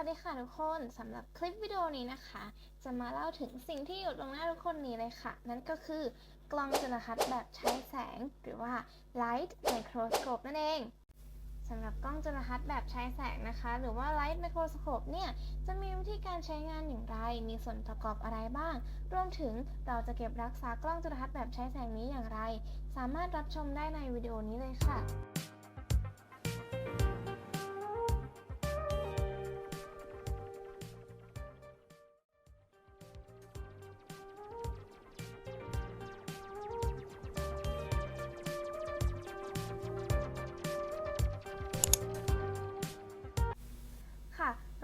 วัสดีค่ะทุกคนสำหรับคลิปวิดีโอนี้นะคะ จะมาเล่าถึงสิ่งที่อยู่ตรงหน้าทุกคนนี้เลยค่ะ นั่นก็คือกล้องจุลทรรศน์แบบใช้แสง หรือว่า light microscope นั่นเองสำหรับกล้องจุลทรรศน์แบบใช้แสงนะคะ หรือว่า light microscope เนี่ยจะมีวิธีการใช้งานอย่างไร มีส่วนประกอบอะไรบ้าง รวมถึงเราจะเก็บรักษากล้องจุลทรรศน์แบบใช้แสงนี้อย่างไร สามารถรับชมได้ในวิดีโอนี้เลยค่ะ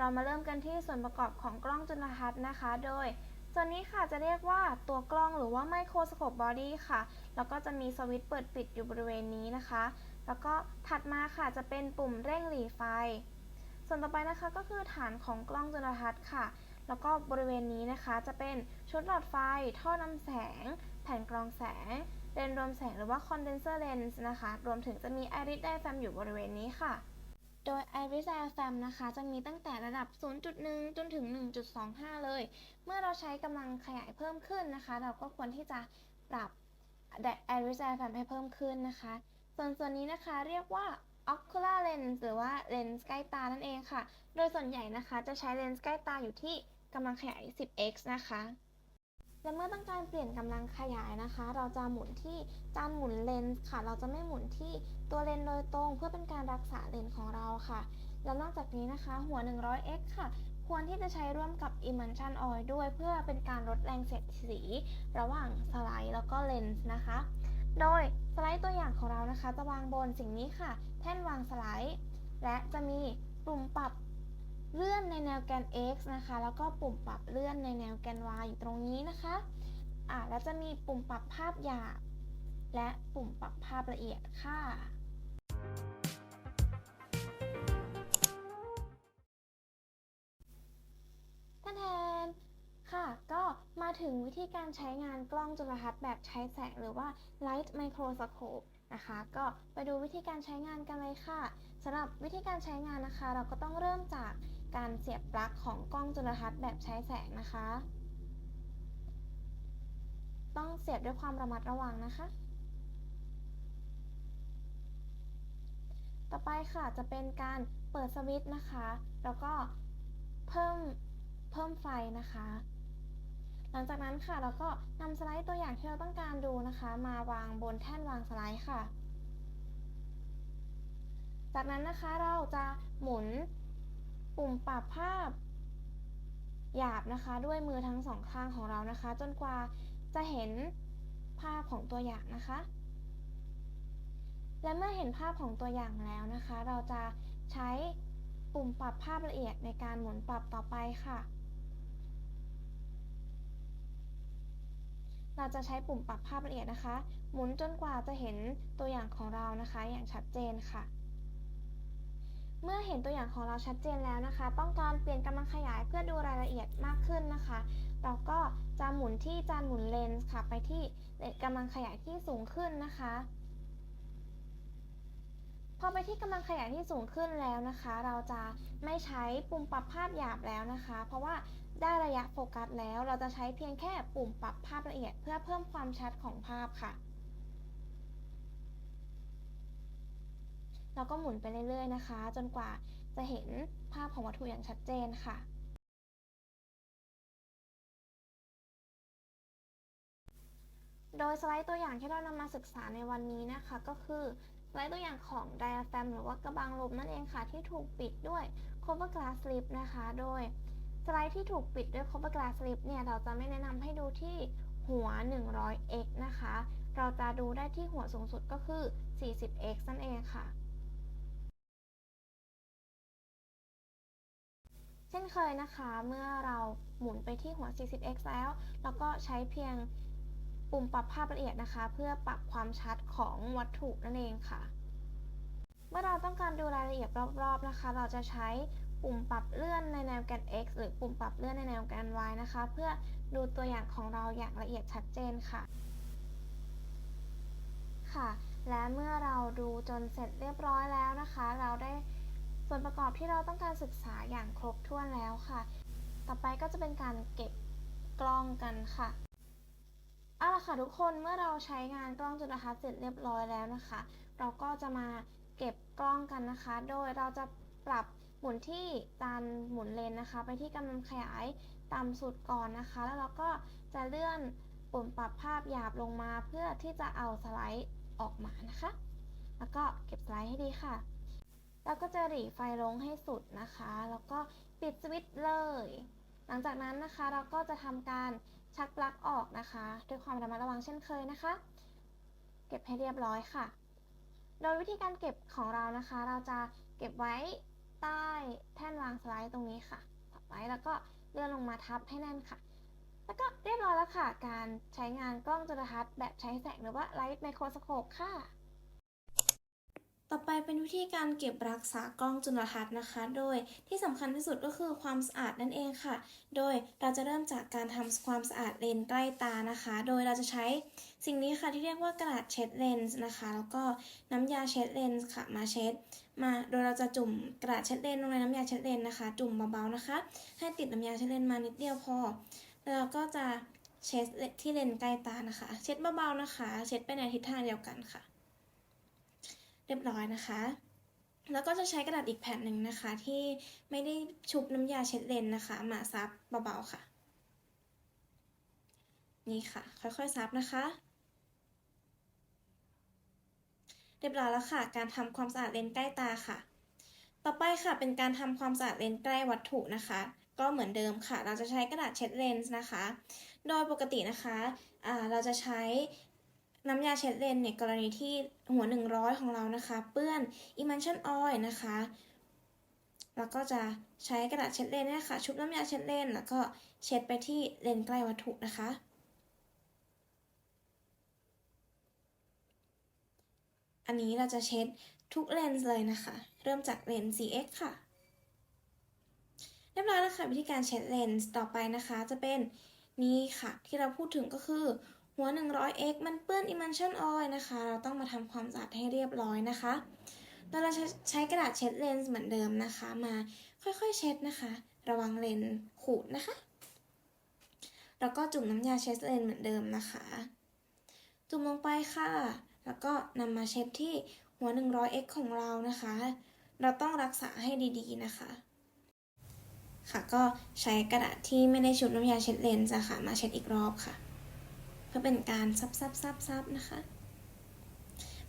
เรามาเริ่มกันที่ส่วนประกอบของกล้องจุลทรรศน์นะคะ โดยส่วนนี้ค่ะจะเรียกว่าตัวกล้องหรือว่าไมโครสโคปบอดี้ค่ะ แล้วก็จะมีสวิตช์เปิดปิดอยู่บริเวณนี้นะคะ แล้วก็ถัดมาค่ะจะเป็นปุ่มเร่งหลีไฟ ส่วนต่อไปนะคะก็คือฐานของกล้องจุลทรรศน์ค่ะ แล้วก็บริเวณนี้นะคะจะเป็นชุดหลอดไฟ ท่อนำแสง แผ่นกรองแสง เลนส์รวมแสงหรือว่าคอนเดนเซอร์เลนส์นะคะ รวมถึงจะมีไอริสไดแฟมอยู่บริเวณนี้ค่ะ โดย Iris a FM นะคะ จะมีตั้งแต่ระดับ 0.1 จนถึง 1.25 เลย เมื่อเราใช้กำลังขยายเพิ่มขึ้นนะคะ เราก็ควรที่จะปรับ Iris a FM ให้เพิ่มขึ้นนะคะ ส่วนส่วนนี้นะคะเรียกว่า ocular lens หรือว่าเลนส์ใกล้ตานั่นเองค่ะ โดยส่วนใหญ่นะคะจะใช้เลนส์ใกล้ตาอยู่ที่กำลังขยาย 10x นะคะ และเมื่อต้องการเปลี่ยนกำลังขยายนะคะ เราจะหมุนที่จานหมุนเลนส์ค่ะ เราจะไม่หมุนที่ตัวเลนส์โดยตรง เพื่อเป็นการรักษาเลนส์ของเราค่ะ แล้วนอกจากนี้นะคะ หัว 100x ค่ะ ควรที่จะใช้ร่วมกับ emulsion oil ด้วยเพื่อเป็นการลดแรงเสียดสี ระหว่างสไลด์แล้วก็เลนส์นะคะ โดยสไลด์ตัวอย่างของเรานะคะ จะวางบนสิ่งนี้ค่ะ แท่นวางสไลด์ และจะมีปุ่มปรับ เลื่อนในแนวแกน x นะคะ แล้วก็ปุ่มปรับเลื่อนในแนวแกน y อยู่ตรงนี้นะคะอ่าแล้วจะมีปุ่มปรับภาพหยาบ และปุ่มปรับภาพละเอียดค่ะท่านแทนค่ะ ก็มาถึงวิธีการใช้งานกล้องจุลทรรศน์แบบใช้แสงหรือว่า light microscope นะคะ ก็ไปดูวิธีการใช้งานกันเลยค่ะสำหรับวิธีการใช้งานนะคะ เราก็ต้องเริ่มจาก การเสียบปลั๊กของกล้องจุลทรรศน์แบบใช้แสงนะคะ ต้องเสียบด้วยความระมัดระวังนะคะ ต่อไปค่ะจะเป็นการเปิดสวิตช์นะคะ แล้วก็เพิ่มเพิ่มไฟนะคะ หลังจากนั้นค่ะเราก็นำสไลด์ตัวอย่างที่เราต้องการดูนะคะ มาวางบนแท่นวางสไลด์ค่ะ จากนั้นนะคะเราจะหมุน ปุ่มปรับภาพ หยาบนะคะ ด้วยมือทั้งสองข้างของเรานะคะ จนกว่าจะเห็นภาพของตัวอย่างนะคะ และเมื่อเห็นภาพของตัวอย่างแล้วนะคะ เราจะใช้ปุ่มปรับภาพละเอียดในการหมุนปรับต่อไปค่ะ เราจะใช้ปุ่มปรับภาพละเอียดนะคะ หมุนจนกว่าจะเห็นตัวอย่างของเรานะคะ อย่างชัดเจนค่ะ เมื่อเห็นตัวอย่างของเราชัดเจนแล้วนะคะ ต้องการเปลี่ยนกำลังขยายเพื่อดูรายละเอียดมากขึ้นนะคะ เราก็จะหมุนที่จานหมุนเลนส์ค่ะ ไปที่กำลังขยายที่สูงขึ้นนะคะ พอไปที่กำลังขยายที่สูงขึ้นแล้วนะคะ เราจะไม่ใช้ปุ่มปรับภาพหยาบแล้วนะคะ เพราะว่าได้ระยะโฟกัสแล้ว เราจะใช้เพียงแค่ปุ่มปรับภาพละเอียด เพื่อเพิ่มความชัดของภาพค่ะ เราก็หมุนไปเรื่อยๆนะคะ จนกว่าจะเห็นภาพของวัตถุอย่างชัดเจนค่ะ โดยสไลด์ตัวอย่างที่เรานำมาศึกษาในวันนี้นะคะ ก็คือสไลด์ตัวอย่างของ diaphragm หรือว่ากระบังลมนั่นเองค่ะ ที่ถูกปิดด้วย cover glass slip นะคะ โดยสไลด์ที่ถูกปิดด้วย cover glass slip เนี่ย เราจะไม่แนะนำให้ดูที่หัว 100x นะคะ เราจะดูได้ที่หัวสูงสุดก็คือ 40x นั่นเองค่ะ ช่นเคยนะคะ เมื่อเราหมุนไปที่หัว 40x แล้ว แล้วก็ใช้เพียงปุ่มปรับภาพละเอียดนะคะ เพื่อปรับความชัดของวัตถุนั่นเองค่ะ เมื่อเราต้องการดูรายละเอียดรอบๆนะคะ เราจะใช้ปุ่มปรับเลื่อนในแนวแกน x หรือปุ่มปรับเลื่อนในแนวแกน y นะคะ เพื่อดูตัวอย่างของเราอย่างละเอียดชัดเจนค่ะ ค่ะ และเมื่อเราดูจนเสร็จเรียบร้อยแล้วนะคะ เราได้ ส่วนประกอบที่เราต้องการศึกษาอย่างครบถ้วนแล้วค่ะ ต่อไปก็จะเป็นการเก็บกล้องกันค่ะ เอาละค่ะทุกคน เมื่อเราใช้งานกล้องจุลทรรศน์เสร็จเรียบร้อยแล้วนะคะ เราก็จะมาเก็บกล้องกันนะคะ โดยเราจะปรับหมุนที่จานหมุนเลนนะคะ ไปที่กำลังขยายต่ำสุดก่อนนะคะ แล้วเราก็จะเลื่อนปุ่มปรับภาพหยาบลงมาเพื่อที่จะเอาสไลด์ออกมานะคะ แล้วก็เก็บสไลด์ให้ดีค่ะ แล้วก็จะหรี่ไฟลงให้สุดนะคะ แล้วก็ปิดสวิตช์เลย หลังจากนั้นนะคะเราก็จะทำการชักปลั๊กออกนะคะ ด้วยความระมัดระวังเช่นเคยนะคะ เก็บให้เรียบร้อยค่ะ โดยวิธีการเก็บของเรานะคะ เราจะเก็บไว้ใต้แท่นวางสไลด์ตรงนี้ค่ะถับไว้แล้วก็เลื่อนลงมาทับให้แน่นค่ะ แล้วก็เรียบร้อยแล้วค่ะ การใช้งานกล้องจุลทรรศน์แบบใช้แสงหรือว่าไลท์ไมโครสโคปค่ะ ต่อไปเป็นวิธีการเก็บรักษากล้องจุลทรรศน์นะคะ โดยที่สำคัญที่สุดก็คือความสะอาดนั่นเองค่ะ โดยเราจะเริ่มจากการทำความสะอาดเลนส์ใกล้ตานะคะ โดยเราจะใช้สิ่งนี้ค่ะที่เรียกว่ากระดาษเช็ดเลนส์นะคะ แล้วก็น้ำยาเช็ดเลนส์ค่ะมาเช็ด มาโดยเราจะจุ่มกระดาษเช็ดเลนส์ลงในน้ำยาเช็ดเลนส์นะคะ จุ่มเบาๆนะคะ ให้ติดน้ำยาเช็ดเลนส์มานิดเดียวพอ แล้วเราก็จะเช็ดที่เลนส์ใกล้ตานะคะ เช็ดเบาๆนะคะ เช็ดไปในทิศทางเดียวกันค่ะ เรียบร้อยนะคะ แล้วก็จะใช้กระดาษอีกแผ่นหนึ่งนะคะ ที่ไม่ได้ชุบน้ำยาเช็ดเลนส์นะคะ มาซับเบาๆค่ะ นี่ค่ะ ค่อยๆซับนะคะเรียบร้อยแล้วค่ะ การทำความสะอาดเลนส์ใกล้ตาค่ะ ต่อไปค่ะเป็นการทำความสะอาดเลนส์ใกล้วัตถุนะคะก็เหมือนเดิมค่ะ เราจะใช้กระดาษเช็ดเลนส์นะคะ โดยปกตินะคะ เราจะใช้ น้ำยาเช็ดเลนส์เนี่ยกรณีที่หัว 100 ของเรานะคะ เปื้อน emulsion oil นะคะ แล้วก็จะใช้กระดาษเช็ดเลนส์เนี่ยค่ะชุบน้ำยาเช็ดเลนส์แล้วก็เช็ดไปที่เลนส์ใกล้วัตถุนะคะ อันนี้เราจะเช็ดทุกเลนส์เลยนะคะ เริ่มจากเลนส์ 4x ค่ะเรียบร้อยแล้วค่ะวิธีการเช็ดเลนส์ต่อไปนะคะ จะเป็นนี่ค่ะ ที่เราพูดถึงก็คือ หัว 100x มันเปื้อน emulsion oil นะคะ เราต้องมาทำความสะอาดให้เรียบร้อยนะคะแล้วเราใช้กระดาษเช็ดเลนส์เหมือนเดิมนะคะ มาค่อยๆเช็ดนะคะ ระวังเลนส์ขูดนะคะ แล้วก็จุ่มน้ำยาเช็ดเลนส์เหมือนเดิมนะคะ จุ่มลงไปค่ะ แล้วก็นำมาเช็ดที่หัว 100x ของเรานะคะ เราต้องรักษาให้ดีๆนะคะค่ะก็ใช้กระดาษที่ไม่ได้ชุบน้ำยาเช็ดเลนส์ะค่ะมาเช็ดอีกรอบค่ะ พื่อเป็นการซับซับซับซับนะคะ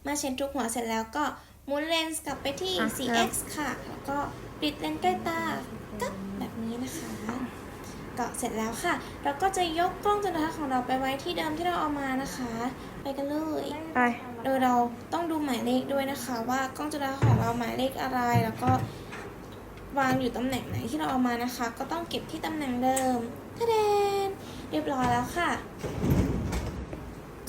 มาเช็ดทุกหัวเสร็จแล้วก็หมุนเลนส์กลับไปที่อะ 4x ค่ะ แล้วก็ปิดเลนส์ใกล้ตากับแบบนี้นะคะก็เสร็จแล้วค่ะ เราก็จะยกกล้องจุลทรรศน์ของเราไปไว้ที่เดิมที่เราเอามานะคะ ไปกันเลยไปโดยเราต้องดูหมายเลขด้วยนะคะ ว่ากล้องจุลทรรศน์ของเราหมายเลขอะไร แล้วก็วางอยู่ตำแหน่งไหนที่เราเอามานะคะ ก็ต้องเก็บที่ตำแหน่งเดิมทะเดนเรียบร้อยแล้วค่ะ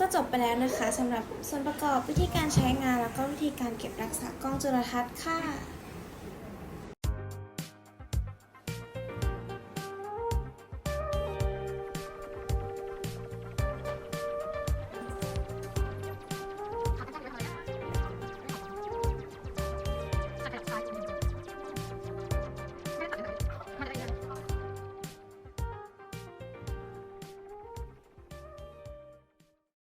ก็จบไปแล้วนะคะสำหรับส่วนประกอบวิธีการใช้งานแล้วก็วิธีการเก็บรักษากล้องจุลทรรศน์ค่ะ